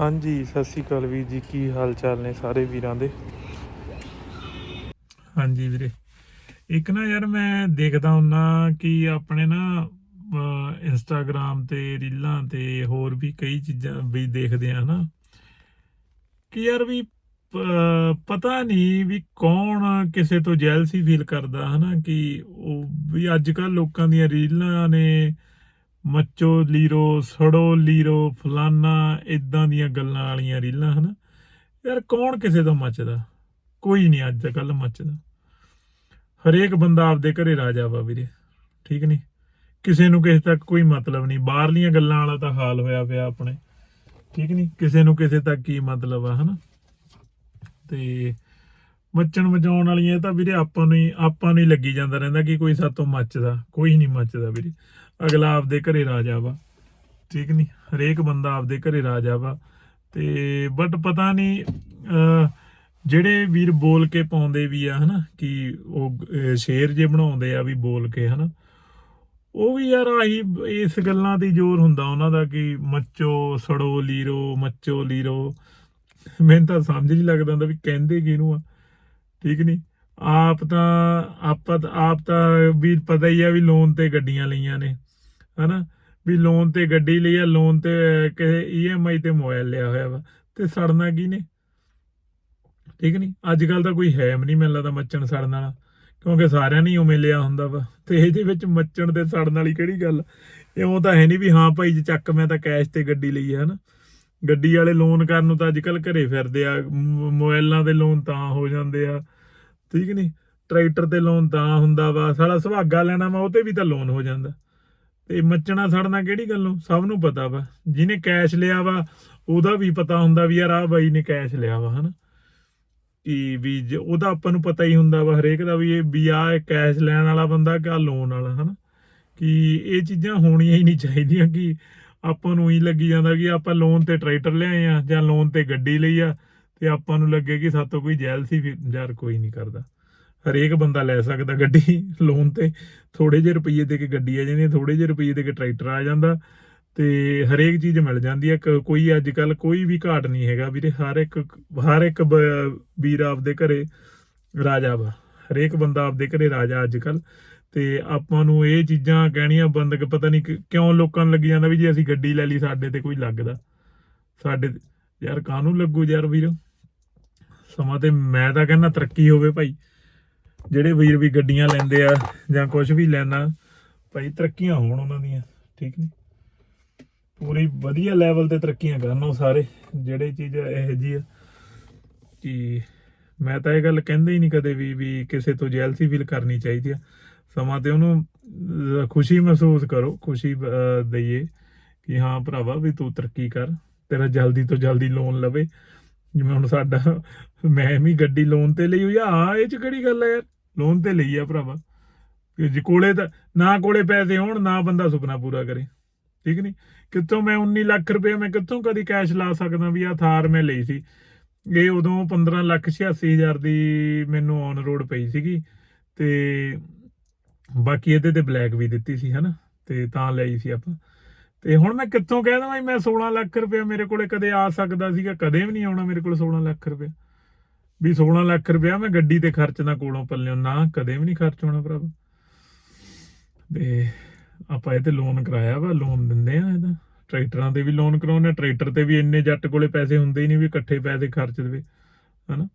ਹਾਂਜੀ, ਸਤਿ ਸ਼੍ਰੀ ਅਕਾਲ ਵੀਰ ਜੀ, ਕੀ ਹਾਲ ਚਾਲ ਨੇ ਸਾਰੇ ਵੀਰਾਂ ਦੇ? ਹਾਂਜੀ ਵੀਰੇ। ਇੱਕ ਨਾ ਯਾਰ ਮੈਂ ਦੇਖਦਾ ਹੁੰਨਾ ਕਿ ਆਪਣੇ ਨਾ ਇੰਸਟਾਗ੍ਰam ਤੇ, ਰੀਲਾਂ ਤੇ ਹੋਰ ਵੀ ਕਈ ਚੀਜ਼ਾਂ ਵੀ ਦੇਖਦੇ ਆ ਨਾ ਕਿ ਯਾਰ ਵੀ ਪਤਾ ਨਹੀਂ ਵੀ ਕੌਣ ਕਿਸੇ ਤੋਂ ਜੈਲਸੀ ਫੀਲ ਕਰਦਾ ਹਨਾ, ਕਿ ਉਹ ਵੀ ਅੱਜ ਕੱਲ ਲੋਕਾਂ ਦੀਆਂ ਰੀਲਾਂ ਨੇ ਮੱਚੋ ਲੀਰੋ, ਸੜੋ ਲੀਰੋ, ਫਲਾਨਾ ਇਦਾਂ ਦੀਆਂ ਗੱਲਾਂ ਵਾਲੀਆਂ ਰੀਲਾਂ, ਹਨਾ? ਯਾਰ ਕੌਣ ਕਿਸੇ ਤੋਂ ਮੱਚਦਾ? ਕੋਈ ਨਹੀਂ ਅੱਜ ਕੱਲ ਮੱਚਦਾ। ਹਰੇਕ ਬੰਦਾ ਆਪਦੇ ਘਰੇ ਰਾਜਾ ਵਾ ਵੀਰੇ, ਠੀਕ ਨਹੀਂ? ਕਿਸੇ ਨੂੰ ਕਿਸੇ ਤੱਕ ਕੋਈ ਮਤਲਬ ਨਹੀਂ। ਬਾਹਰਲੀਆਂ ਗੱਲਾਂ ਵਾਲਾ ਤਾਂ ਹਾਲ ਹੋਇਆ ਪਿਆ ਆਪਣੇ, ਠੀਕ ਨਹੀਂ? ਕਿਸੇ ਨੂੰ ਕਿਸੇ ਤੱਕ ਕੀ ਮਤਲਬ ਆ, ਹਨਾ? ਤੇ ਮੱਚਣ ਮਚਾਉਣ ਵਾਲੀਆਂ ਇਹ ਤਾਂ ਵੀਰੇ ਆਪਾਂ ਨੂੰ ਹੀ, ਆਪਾਂ ਨੂੰ ਹੀ ਲੱਗੀ ਜਾਂਦਾ ਰਹਿੰਦਾ ਕਿ ਕੋਈ ਸਾਤੋਂ ਮੱਚਦਾ, ਕੋਈ ਨਹੀਂ ਮੱਚਦਾ ਵੀਰੇ। ਅਗਲਾ ਆਪਦੇ ਘਰੇ ਰਾਜਾ ਵਾ ਠੀਕ ਨਹੀਂ ਹਰੇਕ ਬੰਦਾ ਆਪਦੇ ਘਰੇ ਰਾਜਾ ਵਾ ਤੇ ਬਟ ਪਤਾ ਨਹੀਂ ਜਿਹੜੇ ਵੀਰ ਬੋਲ ਕੇ ਪਾਉਂਦੇ ਵੀ ਆ, ਹਨਾ, ਕਿ ਉਹ ਸ਼ੇਰ ਜੇ ਬਣਾਉਂਦੇ ਆ ਵੀ ਬੋਲ ਕੇ, ਹਨਾ, ਉਹ ਵੀ ਯਾਰ ਆਹੀ ਇਸ ਗੱਲਾਂ ਤੇ ਜ਼ੋਰ ਹੁੰਦਾ ਉਹਨਾਂ ਦਾ ਕਿ ਮੱਚੋ, ਸੜੋ ਲੀਰੋ, ਮੱਚੋ ਲੀਰੋ। ਮੈਨੂੰ ਤਾਂ ਸਮਝ ਨਹੀਂ ਲੱਗਦਾ ਹੁੰਦਾ ਵੀ ਕਹਿੰਦੇ ਕਿਹਨੂੰ ਆ। ਠੀਕ ਨਹੀਂ ਆਪ ਤਾਂ, ਆਪਾਂ ਤਾਂ- ਆਪ ਤਾਂ ਵੀ ਪਤਾ ਹੀ ਆ ਵੀ ਲੋਨ ਤੇ ਗੱਡੀਆਂ ਲਈਆਂ ਨੇ, ਹਨਾ? ਵੀ ਲੋਨ ਤੇ ਗੱਡੀ ਲਈ ਆ ਲੋਨ ਤੇ ਕਿਸੇ ਈਐਮਆਈ ਤੇ ਮੋਬਾਈਲ ਲਿਆ ਹੋਇਆ ਵਾ, ਤੇ ਸੜਨਾ ਕੀ ਨੇ? ਠੀਕ ਨਹੀਂ ਅੱਜ ਕੱਲ ਤਾਂ ਕੋਈ ਹੈ ਵੀ ਨਹੀਂ ਮੈਨੂੰ ਲੱਗਦਾ ਮੱਚਣ ਸੜਨ ਵਾਲਾ, ਕਿਉਂਕਿ ਸਾਰਿਆਂ ਨੇ ਉਵੇਂ ਲਿਆ ਹੁੰਦਾ ਵਾ। ਤੇ ਇਹਦੇ ਵਿੱਚ ਮੱਚਣ ਤੇ ਸੜਨ ਵਾਲੀ ਕਿਹੜੀ ਗੱਲ? ਇਉਂ ਤਾਂ ਹੈ ਨਹੀਂ ਵੀ ਹਾਂ ਭਾਈ ਜੀ ਚੱਕ ਮੈਂ ਤਾਂ ਕੈਸ਼ ਤੇ ਗੱਡੀ ਲਈ ਹੈ ਹਨਾ? ਗੱਡੀ ਵਾਲੇ ਲੋਨ ਕਰਨ ਨੂੰ ਤਾਂ ਅੱਜ ਕੱਲ ਘਰੇ ਫਿਰਦੇ ਆ, ਮ- ਮੋਬਾਈਲਾਂ ਦੇ ਲੋਨ ਤਾਂ ਹੋ ਜਾਂਦੇ ਆ। ਠੀਕ ਨਹੀਂ ਟਰੈਕਟਰ ਤੇ ਲੋਨ ਤਾਂ ਹੁੰਦਾ ਵਾ, ਸਾਲਾ ਸੁਹਾਗਾ ਲੈਣਾ ਵਾ ਉਹ ਤੇ ਵੀ ਤਾਂ ਲੋਨ ਹੋ ਜਾਂਦਾ। ਤੇ ਮੱਚਣਾ ਸੜਨਾ ਕਿਹੜੀ ਗੱਲੋਂ ਸਭ ਨੂੰ ਪਤਾ ਵਾ। ਜਿਹਨੇ ਕੈਸ਼ ਲਿਆ ਵਾ, ਉਹਦਾ ਵੀ ਪਤਾ ਹੁੰਦਾ ਵੀ ਯਾਰ ਆਹ ਬਾਈ ਨੇ ਕੈਸ਼ ਲਿਆ ਵਾ, ਹਨਾ? ਕਿ ਵੀ ਉਹਦਾ ਆਪਾਂ ਨੂੰ ਪਤਾ ਹੀ ਹੁੰਦਾ ਵਾ ਹਰੇਕ ਦਾ ਵੀ ਇਹ ਵੀ ਆ ਕੈਸ਼ ਲੈਣ ਵਾਲਾ ਬੰਦਾ ਕਿ ਲੋਨ ਵਾਲਾ, ਹਨਾ? ਕਿ ਇਹ ਚੀਜ਼ਾਂ ਹੋਣੀਆਂ ਹੀ ਨਹੀਂ ਚਾਹੀਦੀਆਂ ਕਿ ਆਪਾਂ ਨੂੰ ਹੀ ਲੱਗੀ ਜਾਂਦਾ ਕਿ ਆਪਾਂ ਲੋਨ ਤੇ ਟਰੈਕਟਰ ਲਿਆਏ ਆ ਜਾਂ ਲੋਨ ਤੇ ਗੱਡੀ ਲਈ ਆ। ਤੇ ਆਪਾਂ ਨੂੰ ਲੱਗੇ ਕਿ ਸਾਤੋਂ ਕੋਈ ਜੈਲਸੀ ਵੀ ਯਾਰ ਕੋਈ ਨਹੀਂ ਕਰਦਾ। ਹਰੇਕ ਬੰਦਾ ਲੈ ਸਕਦਾ ਗੱਡੀ ਲੋਨ ਤੇ। ਥੋੜੇ ਜਿਹੇ ਰੁਪਏ ਦੇ ਕੇ ਗੱਡੀ ਆ ਜਾਂਦੀ ਥੋੜੇ ਜਿਹੇ ਰੁਪਏ ਦੇ ਕੇ ਟਰੈਕਟਰ ਆ ਜਾਂਦਾ। ਤੇ ਹਰੇਕ ਚੀਜ਼ ਮਿਲ ਜਾਂਦੀ ਹੈ। ਕ- ਕੋਈ ਅੱਜ ਕੱਲ ਕੋਈ ਵੀ ਘਾਟ ਨਹੀਂ ਹੈਗਾ ਵੀਰੇ। ਹਰ ਇੱਕ ਹਰ ਇੱਕ ਬ- ਵੀਰ ਆਪਦੇ ਘਰੇ ਰਾਜਾ ਵਾ। ਹਰੇਕ ਬੰਦਾ ਆਪਦੇ ਘਰੇ ਰਾਜਾ ਅੱਜ ਕੱਲ ਤੇ ਆਪਾਂ ਨੂੰ ਇਹ ਚੀਜ਼ਾਂ ਕਹਿਣੀਆਂ ਬੰਦ ਕਿ, ਪਤਾ ਨਹੀਂ ਕਿਉਂ ਲੋਕਾਂ ਨੂੰ ਲੱਗੀ ਜਾਂਦਾ ਵੀ ਜੇ ਅਸੀਂ ਗੱਡੀ ਲੈ ਲਈ, ਸਾਡੇ ਤੇ ਕੋਈ ਲੱਗਦਾ। ਸਾਡੇ ਯਾਰ ਕਾਹਨੂੰ ਲੱਗੂ ਯਾਰ ਵੀਰ? ਸਮਾਂ ਤੇ ਮੈਂ ਤਾਂ ਕਹਿੰਦਾ ਤਰੱਕੀ ਹੋਵੇ ਭਾਈ। ਜਿਹੜੇ ਵੀਰ ਵੀ ਗੱਡੀਆਂ ਲੈਂਦੇ ਆ ਜਾਂ ਕੁਝ ਵੀ ਲੈਣਾ ਭਾਈ ਤਰੱਕੀਆਂ ਹੋਣ ਉਹਨਾਂ ਦੀਆਂ ਠੀਕ ਨਹੀਂ ਪੂਰੀ ਵਧੀਆ ਲੈਵਲ ਤੇ ਤਰੱਕੀਆਂ ਕਰਨ ਉਹ ਸਾਰੇ ਜਿਹੜੇ ਚੀਜ਼ ਇਹ ਜੀ ਆ। ਕਿ ਮੈਂ ਤਾਂ ਇਹ ਗੱਲ ਕਹਿੰਦਾ ਹੀ ਨਹੀਂ ਕਦੇ ਵੀ ਵੀ ਕਿਸੇ ਤੋਂ ਜੈਲਸੀ ਫੀਲ ਕਰਨੀ ਚਾਹੀਦੀ ਆ। ਸਮਾਂ ਤੇ ਉਹਨੂੰ ਖੁਸ਼ੀ ਮਹਿਸੂਸ ਕਰੋ ਖੁਸ਼ੀ ਅਹ, ਦਈਏ ਕਿ ਹਾਂ ਭਰਾਵਾ ਵੀ ਤੂੰ ਤਰੱਕੀ ਕਰ ਤੇਰਾ ਜਲਦੀ ਤੋਂ ਜਲਦੀ ਲੋਨ ਲਵੇ। ਜਿਵੇਂ ਹੁਣ ਸਾਡਾ ਮੈਂ ਵੀ ਗੱਡੀ ਲੋਨ ਤੇ ਲਈ ਹੋਈ ਆ ਇਹ ਚ ਕਿਹੜੀ ਗੱਲ ਹੈ ਯਾਰ? ਲੋਨ ਤੇ ਲਈ ਆ ਭਰਾਵਾ। ਜੇ ਕੋਲੇ ਤਾਂ, ਨਾ ਕੋਲੇ ਪੈਸੇ ਹੋਣ, ਨਾ ਬੰਦਾ ਸੁਪਨਾ ਪੂਰਾ ਕਰੇ। ਠੀਕ ਨਹੀਂ ਕਿੱਥੋਂ ਮੈਂ 19 ਲੱਖ ਰੁਪਏ ਮੈਂ ਕਿੱਥੋਂ ਕਦੀ ਕੈਸ਼ ਲਾ ਸਕਦਾ ਵੀ ਆ ਥਾਰ ਮੈਂ ਲਈ ਸੀ। ਇਹ ਉਦੋਂ 15 ਲੱਖ 86 ਹਜ਼ਾਰ ਦੀ ਮੈਨੂੰ ਔਨ ਰੋਡ ਪਈ ਸੀਗੀ ਤੇ ਬਾਕੀ ਇਹਦੇ ਤੇ ਬਲੈਕ ਵੀ ਦਿੱਤੀ ਸੀ, ਹਨਾ? ਤੇ ਤਾਂ ਲਈ ਸੀ ਆਪਾਂ। ਤੇ ਹੁਣ ਮੈਂ ਕਿੱਥੋਂ ਕਹਿ ਦਵਾਂ ਮੈਂ 16 ਲੱਖ ਰੁਪਏ ਮੇਰੇ ਕੋਲੇ ਕਦੇ ਆ ਸਕਦਾ ਸੀਗਾ, ਕਦੇ ਵੀ ਨਹੀਂ ਆਉਣਾ ਮੇਰੇ ਕੋਲ 16 ਲੱਖ ਰੁਪਏ ਵੀ 16 ਲੱਖ ਰੁਪਇਆ ਮੈਂ ਗੱਡੀ ਤੇ ਖਰਚਣਾ ਕੋਲੋਂ ਪੱਲਿਓ, ਨਾ ਕਦੇ ਵੀ ਨਹੀਂ ਖਰਚ ਹੋਣਾ ਭਰਾਵਾ। ਤੇ ਆਪਾਂ ਇਹ ਤੇ ਲੋਨ ਕਰਾਇਆ ਵਾ ਲੋਨ ਦਿੰਦੇ ਆ ਇਹਦਾ। ਟਰੈਕਟਰਾਂ ਤੇ ਵੀ ਲੋਨ ਕਰਾਉਣੇ ਟਰੈਕਟਰ ਤੇ ਵੀ ਇੰਨੇ ਜੱਟ ਕੋਲੇ ਪੈਸੇ ਹੁੰਦੇ ਹੀ ਨਹੀਂ ਵੀ ਇਕੱਠੇ ਪੈਸੇ ਖਰਚ ਦੇਵੇ, ਹਨਾ?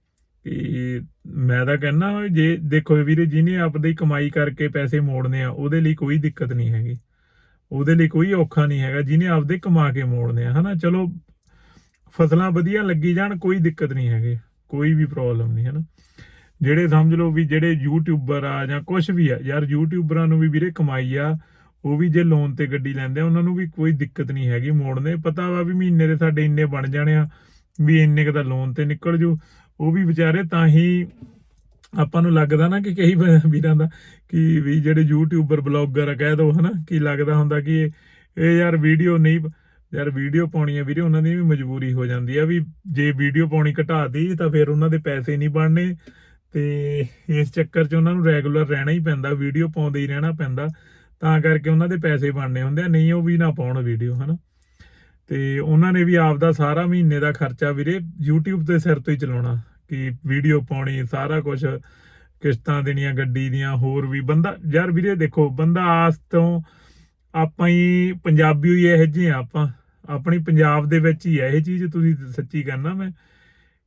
ਕਿ ਮੈਂ ਤਾਂ ਕਹਿੰਦਾ ਜੇ, ਦੇਖੋ ਵੀਰੇ, ਜਿਹਨੇ ਆਪਦੀ ਕਮਾਈ ਕਰਕੇ ਪੈਸੇ ਮੋੜਨੇ ਆ, ਉਹਦੇ ਲਈ ਕੋਈ ਦਿੱਕਤ ਨਹੀਂ ਹੈਗੀ। ਉਹਦੇ ਲਈ ਕੋਈ ਔਖਾ ਨਹੀਂ ਹੈਗਾ, ਜਿਹਨੇ ਆਪਦੇ ਕਮਾ ਕੇ ਮੋੜਨੇ ਆ, ਹਨਾ? ਚਲੋ, ਫਸਲਾਂ ਵਧੀਆ ਲੱਗੀ ਜਾਣ, ਕੋਈ ਦਿੱਕਤ ਨਹੀਂ ਹੈਗੀ, ਕੋਈ ਵੀ ਪ੍ਰੋਬਲਮ ਨਹੀਂ, ਹਨਾ? ਜਿਹੜੇ ਸਮਝ ਲਓ ਵੀ ਜਿਹੜੇ ਯੂਟਿਊਬਰ ਆ ਜਾਂ ਕੁਝ ਵੀ ਆ, ਯਾਰ ਯੂਟਿਊਬਰਾਂ ਨੂੰ ਵੀ ਵੀਰੇ ਕਮਾਈ ਆ, ਉਹ ਵੀ ਜੇ ਲੋਨ ਤੇ ਗੱਡੀ ਲੈਂਦੇ ਆ, ਉਹਨਾਂ ਨੂੰ ਵੀ ਕੋਈ ਦਿੱਕਤ ਨਹੀਂ ਹੈਗੀ ਮੋੜਨੇ। ਪਤਾ ਵਾ ਵੀ ਮਹੀਨੇ ਦੇ ਸਾਡੇ ਇੰਨੇ ਬਣ ਜਾਣੇ ਆ, ਵੀ ਇੰਨੇ ਕੁ ਦਾ ਲੋਨ ਤੇ ਨਿਕਲ ਜੂ, ਉਹ ਵੀ ਵਿਚਾਰੇ ਤਾਂ ਹੀ ਆਪਾਂ ਨੂੰ ਲੱਗਦਾ ਨਾ ਕਿ ਕਈ ਵ- ਵੀਰਾਂ ਦਾ ਕਿ ਵੀ ਜਿਹੜੇ ਯੂਟਿਊਬਰ ਬਲੌਗਰ ਆ, ਕਹਿ ਦੋ, ਹਨਾ, ਕਿ ਲੱਗਦਾ ਹੁੰਦਾ ਕਿ ਇਹ ਯਾਰ ਵੀਡੀਓ ਨਹੀਂ, ਯਾਰ ਵੀਡੀਓ ਪਾਉਣੀ ਹੈ ਵੀਰੇ, ਉਹਨਾਂ ਦੀ ਵੀ ਮਜਬੂਰੀ ਹੋ ਜਾਂਦੀ ਆ ਵੀ ਜੇ ਵੀਡੀਓ ਪਾਉਣੀ ਘਟਾਤੀ ਤਾਂ ਫਿਰ ਉਹਨਾਂ ਦੇ ਪੈਸੇ ਨਹੀਂ ਬਣਨੇ ਤੇ ਇਸ ਚੱਕਰ 'ਚ ਉਹਨਾਂ ਨੂੰ ਰੈਗੂਲਰ ਰਹਿਣਾ ਹੀ ਪੈਂਦਾ ਵੀਡੀਓ ਪਾਉਂਦੇ ਹੀ ਰਹਿਣਾ ਪੈਂਦਾ, ਤਾਂ ਕਰਕੇ ਉਹਨਾਂ ਦੇ ਪੈਸੇ ਬਣਨੇ ਹੁੰਦੇ ਆ, ਨਹੀਂ ਉਹ ਵੀ ਨਾ ਪਾਉਣ ਵੀਡੀਓ ਹਨਾ। ਤੇ ਉਹਨਾਂ ਨੇ ਵੀ ਆਪਦਾ ਸਾਰਾ ਮਹੀਨੇ ਦਾ ਖਰਚਾ ਵੀਰੇ YouTube ਦੇ ਸਿਰ ਤੋਂ ਹੀ ਚਲਾਉਣਾ। ਕਿ ਵੀਡੀਓ ਪਾਉਣੀ, ਸਾਰਾ ਕੁਝ ਕਿਸ਼ਤਾਂ ਦੇਣੀਆਂ, ਗੱਡੀ ਦੀਆਂ, ਹੋਰ ਵੀ ਬੰਦਾ, ਯਾਰ ਵੀਰੇ ਦੇਖੋ, ਬੰਦਾ ਆਸ ਤੋਂ ਆਪਾਂ ਹੀ ਪੰਜਾਬੀ ਹੀ ਇਹੋ ਜਿਹੇ ਆਪਾਂ। ਆਪਣੀ ਪੰਜਾਬ ਦੇ ਵਿੱਚ ਹੀ ਹੈ ਇਹ ਚੀਜ਼, ਤੁਸੀਂ ਸੱਚੀ ਕਹਿਣਾ ਮੈਂ,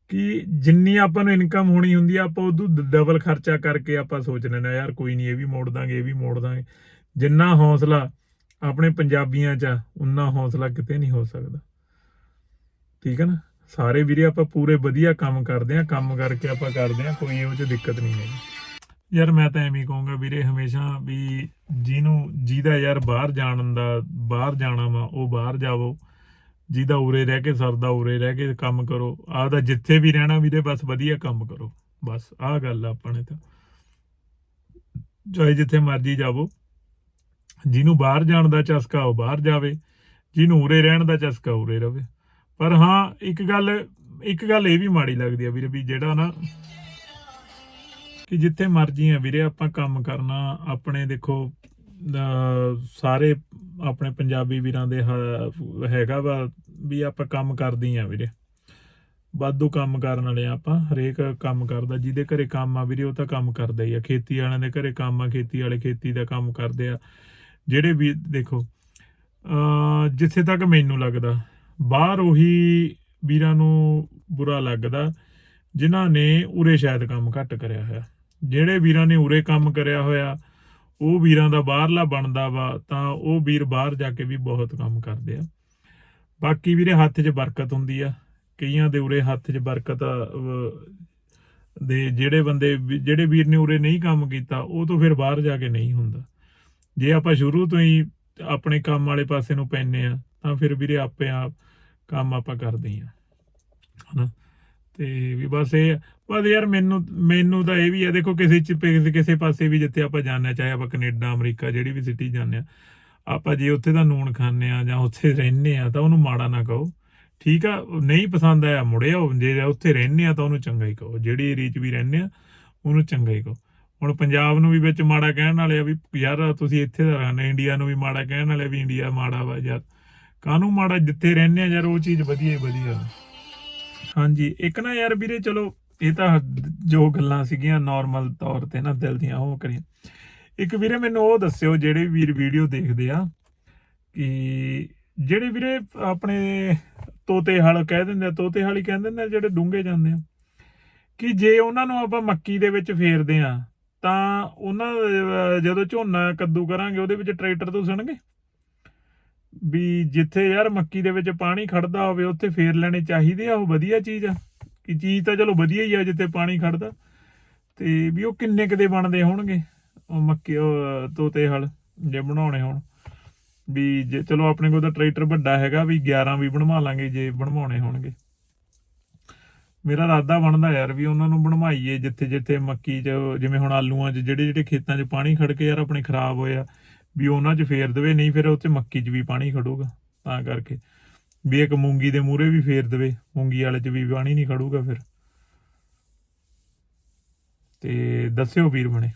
ਕਿ ਜਿੰਨੀ ਆਪਾਂ ਨੂੰ ਇਨਕਮ ਹੋਣੀ ਹੁੰਦੀ ਆ, ਆਪਾਂ ਉਦੋਂ ਡਬਲ ਖਰਚਾ ਕਰਕੇ ਆਪਾਂ ਸੋਚ ਲੈਂਦੇ ਹਾਂ, ਯਾਰ ਕੋਈ ਨਹੀਂ, ਇਹ ਵੀ ਮੋੜ ਦਾਂਗੇ, ਇਹ ਵੀ ਮੋੜ ਦਾਂਗੇ। ਜਿੰਨਾ ਹੌਸਲਾ ਆਪਣੇ ਪੰਜਾਬੀਆਂ 'ਚ ਆ, ਉਨਾ ਹੌਸਲਾ ਕਿਤੇ ਨਹੀਂ ਹੋ ਸਕਦਾ। ਠੀਕ ਹੈ ਨਾ? ਸਾਰੇ ਵੀਰੇ ਆਪਾਂ ਪੂਰੇ ਵਧੀਆ ਕੰਮ ਕਰਦੇ ਆ ਕੰਮ ਕਰਕੇ ਆਪਾਂ ਕਰਦੇ ਆ ਕੋਈ ਇਹੋ ਜਿਹੀ ਦਿੱਕਤ ਨਹੀਂ ਹੈਗੀ। ਯਾਰ ਮੈਂ ਤਾਂ ਐਵੇਂ ਹੀ ਕਹੂੰਗਾ ਵੀਰੇ, ਹਮੇਸ਼ਾ ਵੀ ਜਿਹਨੂੰ, ਜਿਹਦਾ ਯਾਰ ਬਾਹਰ ਜਾਣ ਦਾ, ਬਾਹਰ ਜਾਣਾ ਵਾ, ਉਹ ਬਾਹਰ ਜਾਵੋ। ਜਿਹਦਾ ਉਰੇ ਰਹਿ ਕੇ ਸਰਦਾ, ਉਰੇ ਰਹਿ ਕੇ ਕੰਮ ਕਰੋ। ਆਪਦਾ ਜਿੱਥੇ ਵੀ ਰਹਿਣਾ ਵੀਰੇ, ਬਸ ਵਧੀਆ ਕੰਮ ਕਰੋ। ਬਸ ਆਹ ਗੱਲ ਆ ਆਪਣੇ ਤਾਂ। ਚਾਹੇ ਜਿੱਥੇ ਮਰਜ਼ੀ ਜਾਵੋ। ਜਿਹਨੂੰ ਬਾਹਰ ਜਾਣ ਦਾ ਚਸਕਾ, ਉਹ ਬਾਹਰ ਜਾਵੇ। ਜਿਹਨੂੰ ਉਰੇ ਰਹਿਣ ਦਾ ਚਸਕਾ, ਉਰੇ ਰਵੇ। ਪਰ ਹਾਂ, ਇੱਕ ਗੱਲ ਇੱਕ ਗੱਲ ਇਹ ਵੀ ਮਾੜੀ ਲੱਗਦੀ ਆ ਵੀਰੇ ਵੀ ਜਿਹੜਾ ਨਾ ਕਿ ਜਿੱਥੇ ਮਰਜ਼ੀ ਆ ਵੀਰੇ, ਆਪਾਂ ਕੰਮ ਕਰਨਾ, ਆਪਣੇ ਦੇਖੋ ਸਾਰੇ ਆਪਣੇ ਪੰਜਾਬੀ ਵੀਰਾਂ ਦੇ ਹੈਗਾ ਵਾ ਵੀ ਆਪਾਂ ਕੰਮ ਕਰਦੇ ਆ ਵੀਰੇ। ਵਾਧੂ ਕੰਮ ਕਰਨ ਵਾਲੇ ਆ ਆਪਾਂ, ਹਰੇਕ ਕੰਮ ਕਰਦਾ, ਜਿਹਦੇ ਘਰੇ ਕੰਮ ਆ ਵੀਰੇ, ਉਹ ਤਾਂ ਕੰਮ ਕਰਦਾ ਹੀ ਆ। ਖੇਤੀ ਵਾਲਿਆਂ ਦੇ ਘਰੇ ਕੰਮ ਆ, ਖੇਤੀ ਵਾਲੇ ਖੇਤੀ ਦਾ ਕੰਮ ਕਰਦੇ ਆ। ਜਿਹੜੇ ਵੀ ਦੇਖੋ ਅ ਜਿੱਥੇ ਤੱਕ ਮੈਨੂੰ ਲੱਗਦਾ ਬਾਹਰ ਉਹੀ ਵੀਰਾਂ ਨੂੰ ਬੁਰਾ ਲੱਗਦਾ, ਜਿਨ੍ਹਾਂ ਨੇ ਉਰੇ ਸ਼ਾਇਦ ਕੰਮ ਘੱਟ ਕਰਿਆ ਹੋਇਆ। ਜਿਹੜੇ ਵੀਰਾਂ ਨੇ ਉਰੇ ਕੰਮ ਕਰਿਆ ਹੋਇਆ, ਉਹ ਵੀਰਾਂ ਦਾ ਬਾਹਰਲਾ ਬਣਦਾ ਵਾ, ਤਾਂ ਉਹ ਵੀਰ ਬਾਹਰ ਜਾ ਕੇ ਵੀ ਬਹੁਤ ਕੰਮ ਕਰਦੇ ਆ। ਬਾਕੀ ਵੀਰੇ ਹੱਥ 'ਚ ਬਰਕਤ ਹੁੰਦੀ ਆ। ਕਈਆਂ ਦੇ ਉਰੇ ਹੱਥ 'ਚ ਬਰਕਤ ਦੇ ਜਿਹੜੇ ਬੰਦੇ ਵੀ- ਜਿਹੜੇ ਵੀਰ ਨੇ ਉਰੇ ਨਹੀਂ ਕੰਮ ਕੀਤਾ, ਉਹ ਤੋਂ ਫਿਰ ਬਾਹਰ ਜਾ ਕੇ ਨਹੀਂ ਹੁੰਦਾ। ਜੇ ਆਪਾਂ ਸ਼ੁਰੂ ਤੋਂ ਹੀ ਆਪਣੇ ਕੰਮ ਵਾਲੇ ਪਾਸੇ ਨੂੰ ਪੈਨੇ ਆ ਤਾਂ ਫਿਰ ਵੀਰੇ ਆਪੇ ਆਪ ਕੰਮ ਆਪਾਂ ਕਰਦੇ ਹਾਂ ਆ ਹਨਾ? ਤੇ ਵੀ ਬਸ ਇਹ ਆ। ਬਸ ਯਾਰ ਮੈਨੂੰ ਮੈਨੂੰ ਤਾਂ ਇਹ ਵੀ ਆ, ਦੇਖੋ ਕਿਸੇ ਚ ਕਿਸੇ ਪਾਸੇ ਵੀ ਜਿੱਥੇ ਆਪਾਂ ਜਾਂਦੇ ਹਾਂ, ਚਾਹੇ ਆਪਾਂ ਕੈਨੇਡਾ, ਅਮਰੀਕਾ, ਜਿਹੜੀ ਵੀ ਸਿਟੀ ਜਾਂਦੇ ਆ ਆਪਾਂ ਜੇ ਉੱਥੇ ਦਾ ਨੂਣ ਖਾਂਦੇ ਆ ਜਾਂ ਉੱਥੇ ਰਹਿੰਦੇ ਆ ਤਾਂ ਉਹਨੂੰ ਮਾੜਾ ਨਾ ਕਹੋ। ਠੀਕ ਆ ਨਹੀਂ ਪਸੰਦ ਆਇਆ ਮੁੜਿਆ ਜੇ ਉੱਥੇ ਰਹਿੰਦੇ ਆ ਤਾਂ ਉਹਨੂੰ ਚੰਗਾ ਹੀ ਕਹੋ। ਜਿਹੜੀ ਏਰੀਆ 'ਚ ਵੀ ਰਹਿੰਦੇ ਆ ਉਹਨੂੰ ਚੰਗਾ ਹੀ ਕਹੋ। ਹੁਣ ਪੰਜਾਬ ਨੂੰ ਵੀ ਵਿੱਚ ਮਾੜਾ ਕਹਿਣ ਵਾਲੇ ਆ ਵੀ ਯਾਰ ਤੁਸੀਂ ਇੱਥੇ ਦਾ ਰਹਿੰਦੇ ਇੰਡੀਆ ਨੂੰ ਵੀ ਮਾੜਾ ਕਹਿਣ ਵਾਲੇ ਵੀ ਇੰਡੀਆ ਮਾੜਾ ਵਾ ਯਾਰ। ਕਾਹਨੂੰ ਮਾੜਾ ਜਿੱਥੇ ਰਹਿੰਦੇ ਆ ਯਾਰ ਉਹ ਚੀਜ਼ ਵਧੀਆ ਹੀ ਵਧੀਆ। ਹਾਂਜੀ ਇੱਕ ਨਾ ਯਾਰ ਵੀਰੇ ਚਲੋ ਇਹ ਤਾਂ ਜੋ ਗੱਲਾਂ ਸੀਗੀਆਂ ਨਾਰਮਲ ਤੌਰ ਤੇ ਨਾ ਦਿਲ ਦੀਆਂ ਉਹ ਕਰੀਆਂ। ਇੱਕ ਵੀਰੇ ਮੈਨੂੰ ਉਹ ਦੱਸਿਓ ਜਿਹੜੇ ਵੀਰ ਵੀਡੀਓ ਦੇਖਦੇ ਆ ਕਿ ਜਿਹੜੇ ਵੀਰੇ ਆਪਣੇ ਤੋਤੇ ਹਲ ਕਹਿ ਦਿੰਦੇ ਆ ਤੋਤੇ ਹਲ ਹੀ ਕਹਿੰਦੇ ਨੇ ਜਿਹੜੇ ਡੂੰਘੇ ਜਾਂਦੇ ਆ ਕਿ ਜੇ ਉਹਨਾਂ ਨੂੰ ਆਪਾਂ ਮੱਕੀ ਦੇ ਵਿੱਚ ਫੇਰਦੇ ਆ ਤਾਂ ਉਹਨਾਂ ਅਹ, ਜਦੋਂ ਝੋਨਾ ਕੱਦੂ ਕਰਾਂਗੇ ਉਹਦੇ ਵਿੱਚ ਟਰੈਕਟਰ ਤੋਂ ਸੁਣਗੇ ਵੀ ਜਿੱਥੇ ਯਾਰ ਮੱਕੀ ਦੇ ਵਿੱਚ ਪਾਣੀ ਖੜਦਾ ਹੋਵੇ, ਉੱਥੇ ਫੇਰ ਲੈਣੇ ਚਾਹੀਦੇ ਆ, ਉਹ ਵਧੀਆ ਚੀਜ਼ ਆ। ਕਿ ਚੀਜ਼ ਤਾਂ ਚਲੋ ਵਧੀਆ ਹੀ ਆ ਜਿੱਥੇ ਪਾਣੀ ਖੜਦਾ। ਤੇ ਵੀ ਉਹ ਕਿੰਨੇ ਕਦੇ ਬਣਦੇ ਹੋਣਗੇ? ਉਹ ਮੱਕੀ, ਉਹ ਤੋਤੇ ਹਲ ਜੇ ਬਣਾਉਣੇ ਹੋਣ। ਵੀ ਜੇ, ਚਲੋ ਆਪਣੇ ਕੋਲ ਤਾਂ ਟਰੈਕਟਰ ਵੱਡਾ ਹੈਗਾ, ਵੀ 11 ਵੀ ਬਣਵਾ ਲਾਂਗੇ ਜੇ ਬਣਵਾਉਣੇ ਹੋਣਗੇ। ਮੇਰਾ ਇਰਾਦਾ ਬਣਦਾ ਯਾਰ ਵੀ ਉਹਨਾਂ ਨੂੰ ਬਣਵਾਈਏ ਜਿੱਥੇ ਜਿੱਥੇ ਮੱਕੀ 'ਚ, ਜਿਵੇਂ ਹੁਣ ਆਲੂਆਂ 'ਚ ਜਿਹੜੇ ਜਿਹੜੇ ਖੇਤਾਂ 'ਚ ਪਾਣੀ ਖੜ ਕੇ ਯਾਰ ਆਪਣੇ ਖਰਾਬ ਹੋਇਆ ਵੀ ਉਹਨਾਂ 'ਚ ਫੇਰ ਦੇਵੇ, ਨਹੀਂ ਫਿਰ ਉੱਥੇ ਮੱਕੀ 'ਚ ਵੀ ਪਾਣੀ ਖੜੂਗਾ, ਤਾਂ ਕਰਕੇ। ਵੀ ਇੱਕ ਮੂੰਗੀ ਦੇ ਮੂਰੇ ਵੀ ਫੇਰ ਦੇਵੇ, ਮੂੰਗੀ ਵਾਲੇ 'ਚ ਵੀ ਪਾਣੀ ਨਹੀਂ ਖੜੂਗਾ ਫਿਰ। ਤੇ ਦੱਸਿਓ ਵੀਰ ਬਣੇ।